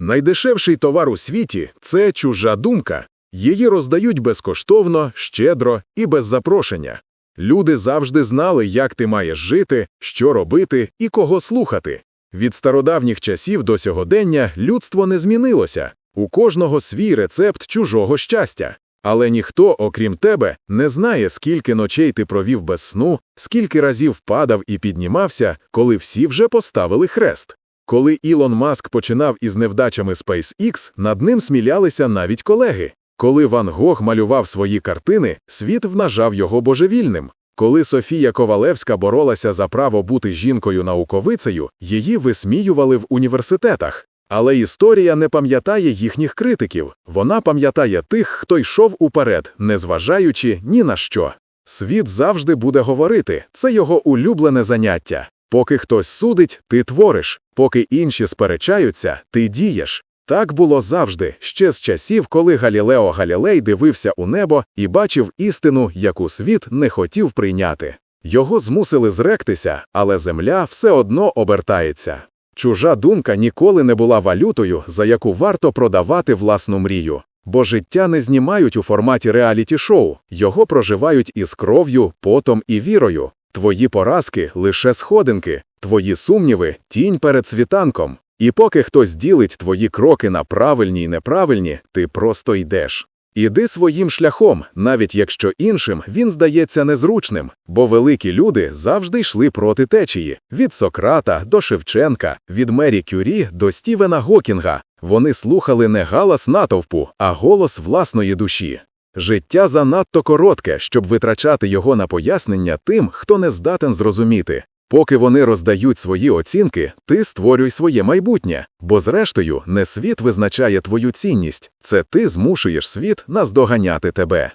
Найдешевший товар у світі це чужа думка. Її роздають безкоштовно, щедро і без запрошення. Люди завжди знали, як ти маєш жити, що робити і кого слухати. Від стародавніх часів до сьогодення людство не змінилося. У кожного свій рецепт чужого щастя. Але ніхто, окрім тебе, не знає, скільки ночей ти провів без сну, скільки разів падав і піднімався, коли всі вже поставили хрест. Коли Ілон Маск починав із невдачами SpaceX, над ним смілялися навіть колеги. Коли Ван Гог малював свої картини, світ внажав його божевільним. Коли Софія Ковалевська боролася за право бути жінкою-науковицею, її висміювали в університетах. Але історія не пам'ятає їхніх критиків, вона пам'ятає тих, хто йшов уперед, незважаючи ні на що. Світ завжди буде говорити, це його улюблене заняття. Поки хтось судить, ти твориш, поки інші сперечаються, ти дієш. Так було завжди, ще з часів, коли Галілео Галілей дивився у небо і бачив істину, яку світ не хотів прийняти. Його змусили зректися, але земля все одно обертається. Чужа думка ніколи не була валютою, за яку варто продавати власну мрію. Бо життя не знімають у форматі реаліті-шоу, його проживають із кров'ю, потом і вірою. Твої поразки лише сходинки, твої сумніви тінь перед світанком. І поки хтось ділить твої кроки на правильні й неправильні, ти просто йдеш. Іди своїм шляхом, навіть якщо іншим він здається незручним, бо великі люди завжди йшли проти течії від Сократа до Шевченка, від Мері Кюрі до Стівена Гокінга. Вони слухали не галас натовпу, а голос власної душі. Життя занадто коротке, щоб витрачати його на пояснення тим, хто не здатен зрозуміти. Поки вони роздають свої оцінки, ти створюй своє майбутнє, бо зрештою не світ визначає твою цінність, це ти змушуєш світ наздоганяти тебе.